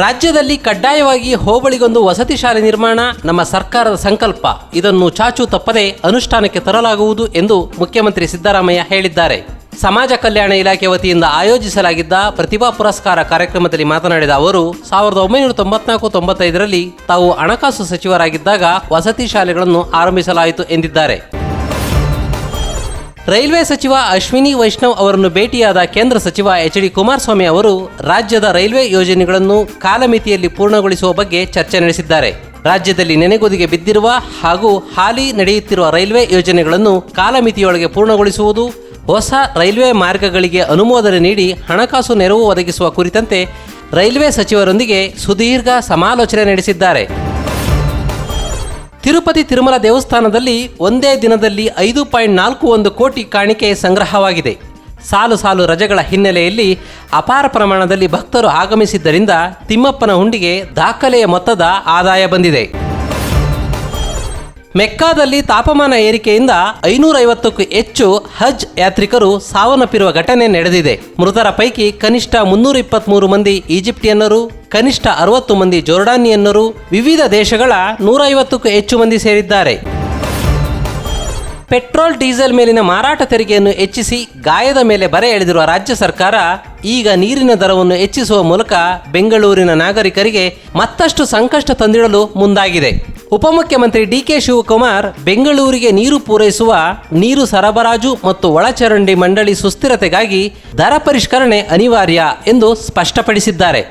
ರಾಜ್ಯದಲ್ಲಿ ಕಡ್ಡಾಯವಾಗಿ ಹೋಬಳಿಗೊಂದು ವಸತಿ ಶಾಲೆ ನಿರ್ಮಾಣ ನಮ್ಮ ಸರ್ಕಾರದ ಸಂಕಲ್ಪ. ಇದನ್ನು ಚಾಚು ತಪ್ಪದೆ ಅನುಷ್ಠಾನಕ್ಕೆ ತರಲಾಗುವುದು ಎಂದು ಮುಖ್ಯಮಂತ್ರಿ ಸಿದ್ದರಾಮಯ್ಯ ಹೇಳಿದ್ದಾರೆ. ಸಮಾಜ ಕಲ್ಯಾಣ ಇಲಾಖೆ ವತಿಯಿಂದ ಆಯೋಜಿಸಲಾಗಿದ್ದ ಪ್ರತಿಭಾ ಪುರಸ್ಕಾರ ಕಾರ್ಯಕ್ರಮದಲ್ಲಿ ಮಾತನಾಡಿದ ಅವರು, ಸಾವಿರದ ಒಂಬೈನೂರ ತೊಂಬತ್ನಾಲ್ಕು ತೊಂಬತ್ತೈದರಲ್ಲಿ ತಾವು ಹಣಕಾಸು ಸಚಿವರಾಗಿದ್ದಾಗ ವಸತಿ ಶಾಲೆಗಳನ್ನು ಆರಂಭಿಸಲಾಯಿತು ಎಂದಿದ್ದಾರೆ. ರೈಲ್ವೆ ಸಚಿವ ಅಶ್ವಿನಿ ವೈಷ್ಣವ್ ಅವರನ್ನು ಭೇಟಿಯಾದ ಕೇಂದ್ರ ಸಚಿವ ಎಚ್ ಡಿ ಕುಮಾರಸ್ವಾಮಿ ಅವರು ರಾಜ್ಯದ ರೈಲ್ವೆ ಯೋಜನೆಗಳನ್ನು ಕಾಲಮಿತಿಯಲ್ಲಿ ಪೂರ್ಣಗೊಳಿಸುವ ಬಗ್ಗೆ ಚರ್ಚೆ ನಡೆಸಿದ್ದಾರೆ. ರಾಜ್ಯದಲ್ಲಿ ನೆನೆಗುದಿಗೆ ಬಿದ್ದಿರುವ ಹಾಗೂ ಹಾಲಿ ನಡೆಯುತ್ತಿರುವ ರೈಲ್ವೆ ಯೋಜನೆಗಳನ್ನು ಕಾಲಮಿತಿಯೊಳಗೆ ಪೂರ್ಣಗೊಳಿಸುವುದು, ಹೊಸ ರೈಲ್ವೆ ಮಾರ್ಗಗಳಿಗೆ ಅನುಮೋದನೆ ನೀಡಿ ಹಣಕಾಸು ನೆರವು ಒದಗಿಸುವ ಕುರಿತಂತೆ ರೈಲ್ವೆ ಸಚಿವರೊಂದಿಗೆ ಸುದೀರ್ಘ ಸಮಾಲೋಚನೆ ನಡೆಸಿದ್ದಾರೆ. ತಿರುಪತಿ ತಿರುಮಲ ದೇವಸ್ಥಾನದಲ್ಲಿ ಒಂದೇ ದಿನದಲ್ಲಿ ಐದು ಪಾಯಿಂಟ್ ನಾಲ್ಕು ಒಂದು ಕೋಟಿ ಕಾಣಿಕೆ ಸಂಗ್ರಹವಾಗಿದೆ. ಸಾಲು ಸಾಲು ರಜೆಗಳ ಹಿನ್ನೆಲೆಯಲ್ಲಿ ಅಪಾರ ಪ್ರಮಾಣದಲ್ಲಿ ಭಕ್ತರು ಆಗಮಿಸಿದ್ದರಿಂದ ತಿಮ್ಮಪ್ಪನ ಹುಂಡಿಗೆ ದಾಖಲೆಯ ಮೊತ್ತದ ಆದಾಯ ಬಂದಿದೆ. ಮೆಕ್ಕಾದಲ್ಲಿ ತಾಪಮಾನ ಏರಿಕೆಯಿಂದ ಐನೂರೈವತ್ತಕ್ಕೂ ಹೆಚ್ಚು ಹಜ್ ಯಾತ್ರಿಕರು ಸಾವನ್ನಪ್ಪಿರುವ ಘಟನೆ ನಡೆದಿದೆ. ಮೃತರ ಪೈಕಿ ಕನಿಷ್ಠ ಮುನ್ನೂರ ಇಪ್ಪತ್ತ್ಮೂರು ಮಂದಿ ಈಜಿಪ್ಟಿಯನ್ನರು, ಕನಿಷ್ಠ ಅರವತ್ತು ಮಂದಿ ಜೋರ್ಡಾನಿಯನ್ನರು, ವಿವಿಧ ದೇಶಗಳ ನೂರೈವತ್ತಕ್ಕೂ ಹೆಚ್ಚು ಮಂದಿ ಸೇರಿದ್ದಾರೆ. ಪೆಟ್ರೋಲ್, ಡೀಸೆಲ್ ಮೇಲಿನ ಮಾರಾಟ ತೆರಿಗೆಯನ್ನು ಹೆಚ್ಚಿಸಿ ಗಾಯದ ಮೇಲೆ ಬರೆ ಎಳೆದಿರುವ ರಾಜ್ಯ ಸರ್ಕಾರ ಈಗ ನೀರಿನ ದರವನ್ನು ಹೆಚ್ಚಿಸುವ ಮೂಲಕ ಬೆಂಗಳೂರಿನ ನಾಗರಿಕರಿಗೆ ಮತ್ತಷ್ಟು ಸಂಕಷ್ಟ ತಂದಿಡಲು ಮುಂದಾಗಿದೆ. ಉಪಮುಖ್ಯಮಂತ್ರಿ ಡಿಕೆ ಶಿವಕುಮಾರ್ ಬೆಂಗಳೂರಿಗೆ ನೀರು ಪೂರೈಸುವ ನೀರು ಸರಬರಾಜು ಮತ್ತು ಒಳಚರಂಡಿ ಮಂಡಳಿ ಸುಸ್ಥಿರತೆಗಾಗಿ ದರ ಪರಿಷ್ಕರಣೆ ಅನಿವಾರ್ಯ ಎಂದು ಸ್ಪಷ್ಟಪಡಿಸಿದ್ದಾರೆ.